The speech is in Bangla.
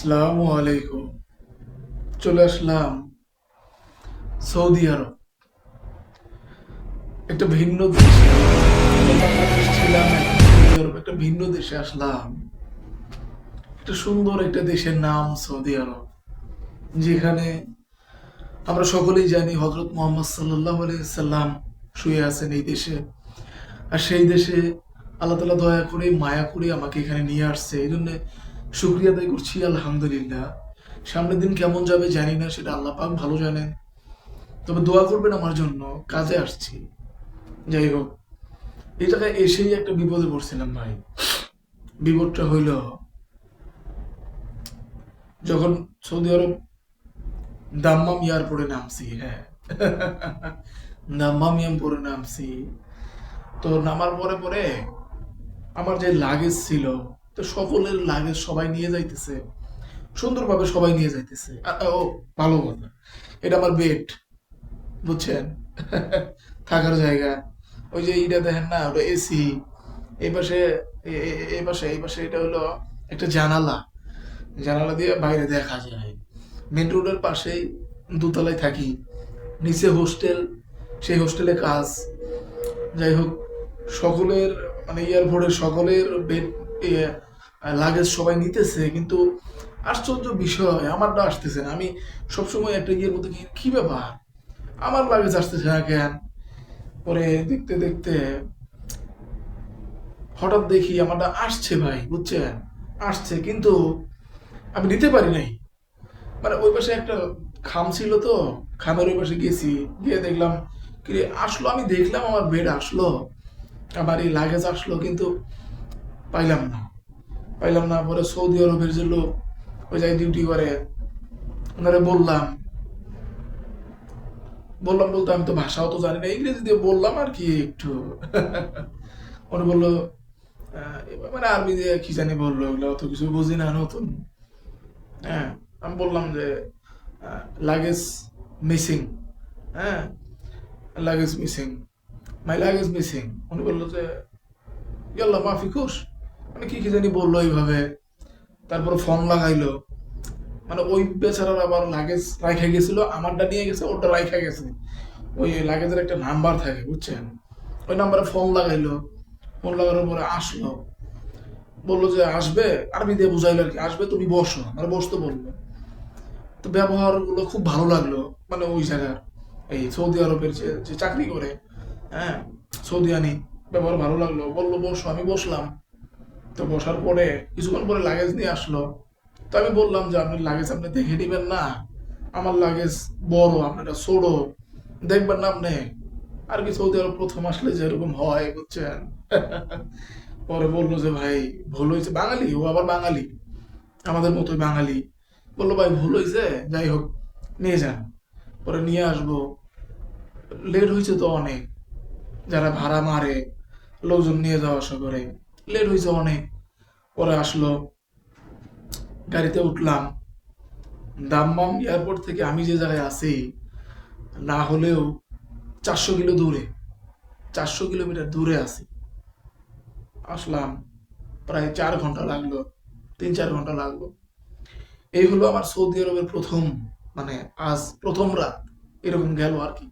আসসালামু আলাইকুম। চলে আসলাম সৌদি আরব। একটা ভিন্ন দেশে। একটা ভিন্ন দেশে আসলাম। একটা সুন্দর একটা দেশের নাম সৌদি আরব, যেখানে আমরা সকলেই জানি হজরত মোহাম্মদ সাল্লাহ সাল্লাম শুয়ে আছেন এই দেশে। আর সেই দেশে আল্লাহ তালা দয়া করে, মায়া করে আমাকে এখানে নিয়ে আসছে। এই জন্য শুক্রিয়া আদায় করছি, আলহামদুলিল্লাহ। সামনের দিন কেমন যাবে জানি না, সেটা আল্লাহ পাক ভালো জানেন। তবে দোয়া করবেন আমার জন্য, কাজে আসছি। যাই হোক, এই জায়গায় এসেই একটা বিপদে পড়ছিলাম ভাই। বিপদটা হইল, যখন সৌদি আরব দাম্মাম এয়ারপোর্টে নামছি হ্যাঁ। দাম্মাম এয়ারপোর্টে নামছি, তো নামার পরে পরে আমার যে লাগেজ ছিল তো সকলের লাগেজ সবাই নিয়ে যাইতেছে। সুন্দরভাবে সবাই নিয়ে যাইতেছে। ও, ভালো কথা। এটা আমার বেড বুঝছেন? থাকার জায়গা। ওই যে ইটা দেখেন না, ওটা এসি এই পাশে এই পাশে এই পাশে এটা হলো একটা জানালা। জানালা দিয়ে বাইরে দেখা যায়। মেন রোডের পাশেই দোতলায় থাকি। নিচে হোস্টেল সেই হোস্টেলে কাজ। যাই হোক, সকলের মানে এয়ারপোর্টের সকলের বেড লাগেজ সবাই নিতেছে, কিন্তু আশ্চর্য বিষয় আমারটা আসতেছে না। আমি সবসময় একটা ইয়ের মধ্যে কি- ব্যাপার? আমার লাগেজ আসতেছে না কেন? পরে দেখতে দেখতে হঠাৎ দেখি আমারটা আসছে ভাই, বুঝছেন? আসছে, কিন্তু আমি নিতে পারি নাই। মানে ওই পাশে একটা খাম ছিল তো, খামের ওই পাশে গেছি, গিয়ে দেখলাম, কি আসলো? আমি দেখলাম আমার বেড আসলো, আমার এই লাগেজ আসলো, কিন্তু পাইলাম না। পাইলাম না, পরে সৌদি আরবের যে লোক, ওই জায়গায় ডিউটি করে। ওনারে বললাম। বললাম বলতে আমি তো ভাষাও তো জানি না, ইংরেজি দিয়ে বললাম আর কি একটু। উনি বলল মানে আরবি দিয়ে কি জানি বলল ওগুলো অত কিছু বুঝি না, নতুন। হ্যাঁ আমি বললাম যে লাগেজ মিসিং হ্যাঁ luggage missing my luggage missing উনি বলল যে ইয়াল্লা মাফি খুশ। কি কি জানি বলল এইভাবে। তারপর ফোন লাগাইলো। মানে ওই বেচারার আবার লাগেজ রাখা গেছিল, আমারটা নিয়ে গেছে ওটা রাখা গেছে। ওই লাগেজের একটা নাম্বার থাকে, বুঝছেন? ওই নাম্বারে ফোন লাগাইলো। ফোন লাগানোর পরে আসলো। বলল যে, আসবে? আরবি দিয়ে বুঝাইলো আর কি, আসবে, তুমি বসো। মানে বসতে বলল। তো ব্যবহারগুলো খুব ভালো লাগল মানে ওই জায়গার। এই সৌদি আরবের যে চাকরি করে হ্যাঁ সৌদি আনি ব্যবহার ভালো লাগল। বলল, বসো, আমি বসলাম। তো বসার পরে কিছুক্ষণ পরে লাগেজ নিয়ে আসলো। তো আমি বললাম যে আপনি লাগেজ আপনি দেখে নিবেন না। আমার লাগেজ বড়, আপনারটা ছোড়ো দেখবেন না আপনি। আর কি সৌদি আরব প্রথম আসলে যেরকম হয়, বুঝছেন? পরে বলল যে, ভাই, ভুল হয়েছে। বাঙালি, ও আবার বাঙালি। আমাদের মতোই বাঙালি। বলল, ভাই, ভুল হয়েছে। যাই হোক, নিয়ে যান। পরে নিয়ে আসব। লেট হয়েছে তো অনেক। যারা ভাড়া মারে, লোকজন নিয়ে যাওয়া আসা করে। লেট হয়েছে অনেক। পরে আসলো, গাড়িতে উঠলাম। দাম্মাম এয়ারপোর্ট থেকে আমি যে জায়গায় আছি, না হলেও চারশো কিলো দূরে, চারশো কিলোমিটার দূরে আছি। আসলাম, প্রায় চার ঘণ্টা লাগল, তিন চার ঘণ্টা লাগল। এই হলো আমার সৌদি আরবের প্রথম মানে আজ প্রথম রাত, এরকম গেল আর কি।